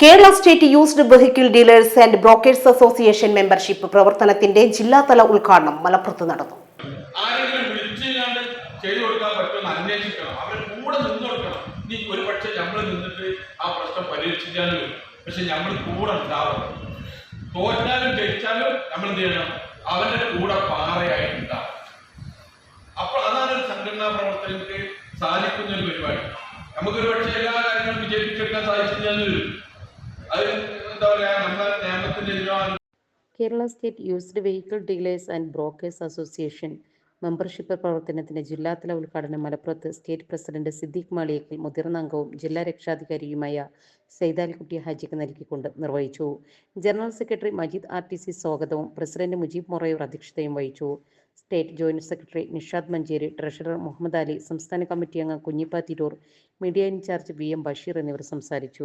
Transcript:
Kerala state used vehicle dealers and brokers association membership പ്രവർത്തനത്തിന്റെ ജില്ലാതല ഉദ്ഘാടനം മലപ്പുറത്ത് നടന്നു. ചെയ്തു കൊടുക്കാൻ അവർ കൂടെ ഒരു നമ്മൾ നിന്നിട്ട് ആ പ്രശ്നം നമ്മൾ കൂടെ തോറ്റാലും ജയിച്ചാലും നമ്മൾ എന്ത് ചെയ്യണം? അവന്റെ കൂടെ ഉണ്ടാവും അപ്പോൾ അതാണ് സംഘടനാ പ്രവർത്തനത്തിന് സാധിക്കുന്ന ഒരു പരിപാടി. നമുക്കൊരു പക്ഷേ എല്ലാ കാര്യങ്ങളും വിജയിപ്പിച്ചെടുക്കാൻ സാധിച്ചു വരും. Kerala state used vehicle dealers and brokers association membership പ്രവർത്തനത്തിന്റെ ജില്ലാതല ഉദ്ഘാടനം മലപ്പുറത്ത് സ്റ്റേറ്റ് പ്രസിഡന്റ് സിദ്ദീഖ് മാളിയക്കൽ മുതിർന്ന അംഗവും ജില്ലാ രക്ഷാധികാരിയുമായ സൈതാലിക്കുട്ടി ഹാജിക്ക് നൽകിക്കൊണ്ട് നിർവഹിച്ചു. General secretary Majeed R T C സ്വാഗതവും പ്രസിഡന്റ് മുജീബ് മൊറയൂർ അധ്യക്ഷതയും വഹിച്ചു. State joint secretary Nishad Manjeri treasurer Muhammad Ali സംസ്ഥാന കമ്മിറ്റി അംഗം Kunhippa Tirur media in charge V M Basheer എന്നിവർ സംസാരിച്ചു.